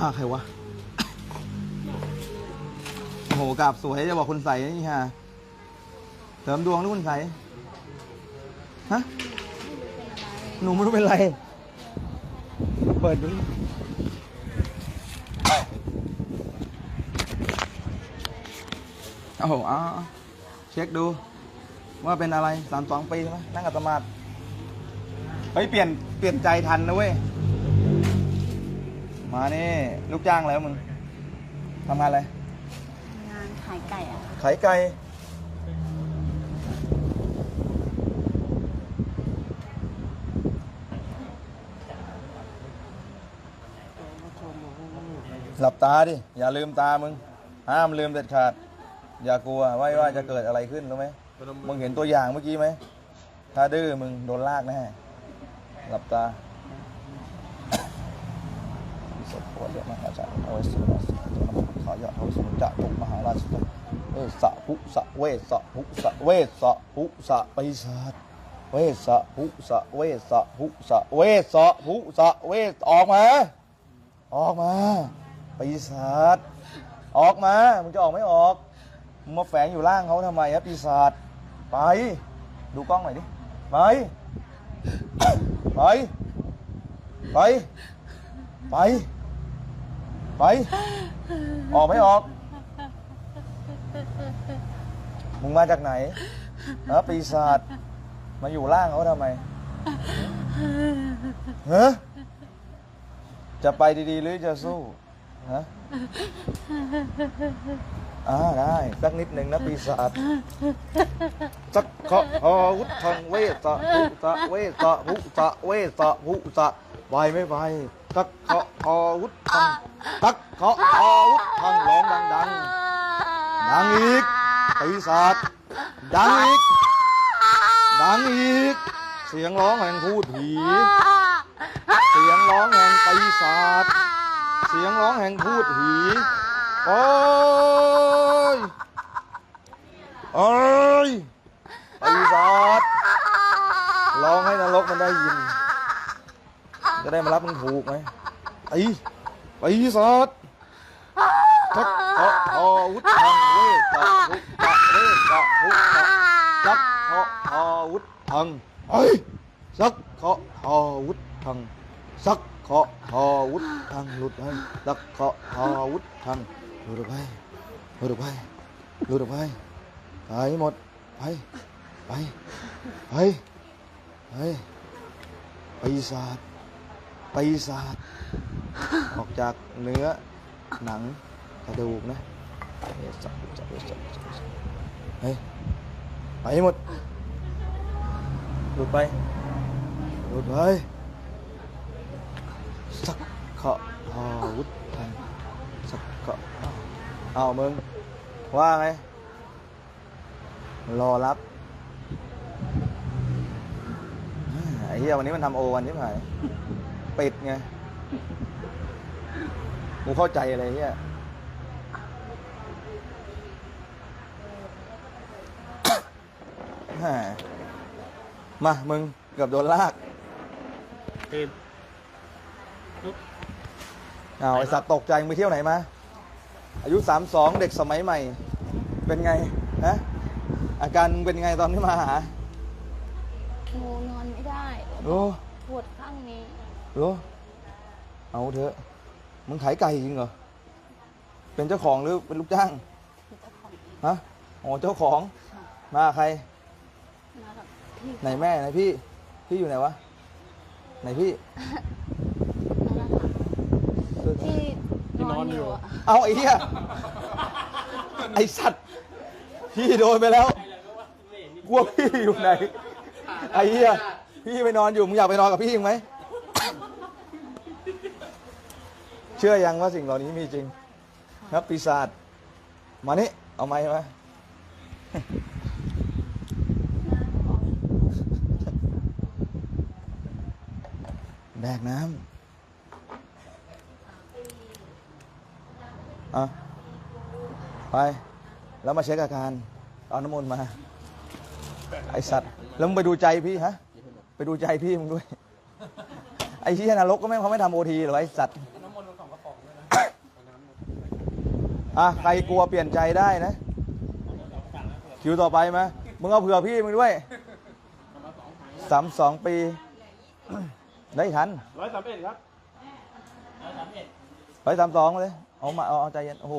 มาใครวะ โอ้โหกราบสวยจะบอกคนใส่นี่ฮะเสริมดวงหรือคนใส่ฮะ หนูไม่รู้เป็นไร เปิดดูโอ้โหอาเอเช็คดู ว่าเป็นอะไรสามสองปีใช่ไหมนั่งอัตมาดเฮ้ย เปลี่ยน เปลี่ยนใจทันนะเว้ย มานี่ ลูกจ้างแล้วมึงทำงานอะไรงานขายไก่อะขายไก่หลับตาดิ อย่าลืมตามึง ห้ามลืมเด็ดขาด อย่ากลัวว่าว่าจะเกิดอะไรขึ้นรู้ไหมมึงเห็นตัวอย่างเมื่อกี้ไหมถ้าดื้อมึงโดนลากแน่หลับตา สพวเรียกมหาจักรเอาไว้สุดสุดขอยอดเอาไว้สุดจักมหาราชสุเออสะภุสะเวสะภุสะเวสะภุสะปีศาจเวสะภุสะเวสะภุสะเวสะภุสะเวสออกมาออกมาปีศาจออกมามึงจะออกไม่ออกมึงมาแฝงอยู่ล่างเขาทำไมอะปีศาจไป ดูกล้องหน่อยดิไปไปไปไป ไป ออกไม่ออก มึงมาจากไหนฮะปีศาจมาอยู่ล่างเขาทำไมเฮะจะไปดีๆ หรือจะสู้ฮะอ่าได้สักนิดหนึ่งนะปีศาจสักเคาะฮอวุฒังเวสะภุสะเวสะภุสะเวสะภุสะไหวไม่ไห วสักเคาะฮอวุฒังสักเคาะฮอวุฒังร้องดังดังดังอีกปีศาจดังอีก ดังอีก เสียงร้องแห่งพูดผี เสียงร้องแห่งปีศาจเสียงร้องแห่งพูดผีโอ้ยโอ้ยปีศาจร้องให้นรกมันได้ยิน จะได้มารับมึงถูกไหมไอ้ปีศาจทักเคาะทอวุฒังเวสะภุตะเวสะภุตะสักเคาะทอวุฒังไอ้ยสักเคาะทอวุฒังสักเคาะทอวุฒังหลุดไปสักเคาะทอวุฒังหลุดออกไปหลุดออกไปหลุดออกไปไปหมดไปไปไปไปปีศาจ ปีศาจออกจากเนื้อหนังกระดูกนะเฮ้ยสับสับสับสับเฮ้ยไปหมดหลุดไปหลุดไปสักขะพอวุฒทันสักขะเอามึง ว่าไงรอรับไอ้เหี้ยวันนี้มันทำโอวันใช่ไหม ปิดไง กูเข้าใจอะไรเหี้ยแหมมา มึง เกือบโดนลากทีมเอาไอสัตว์ตกใจมึงไปเที่ยวไหนมา อายุสามสองเด็กสมัยใหม่ เป็นไงฮะอาการมึงเป็นไงตอนที่มาหา หนูนอนไม่ได้ โอ้ ปวดข้างนี้ โหเอาเถอะมึงขายไก่จริงเหรอ เป็นเจ้าของหรือเป็นลูกจ้างคือเจ้าของฮะอ๋อเจ้าของ มาใคร มากับพี่ไหนแม่ไหนพี่ พี่อยู่ไหนวะ ไหนพี่นั่นแหละค่ะที่นอนอยู่อะเอาไอ้เหี้ยไอ้สัตว์ พี่โดนไปแล้วกลัวพี่อยู่ไหน ไอ้เหี้ยพี่ไปนอนอยู่ มึงอยากไปนอนกับพี่อีกไหม เชื่อยังว่าสิ่งเหล่านี้มีจริงครับปีศาจมานี่เอาไม้มาแดกน้ำอะไป แล้วมาเช็คอาการ เอาน้ำมนต์มา ไอสัตว์ แล้วมึงไปดูใจพี่ฮะ ไปดูใจพี่มึงด้วย ไอ้ที่นรกก็ไม่เขาไม่ทำโอทีหรอไอสัตว์ น้ำมนต์สองกระป๋อง อะใครกลัวเปลี่ยนใจได้นะ คิวต่อไปมามึงเอาเผื่อพี่มึงด้วยสามสองปี ได้ทันร้อยสามเอ็ดครับไปสามสองเลย เอามาเอาเอาใจเย็นโอ้โห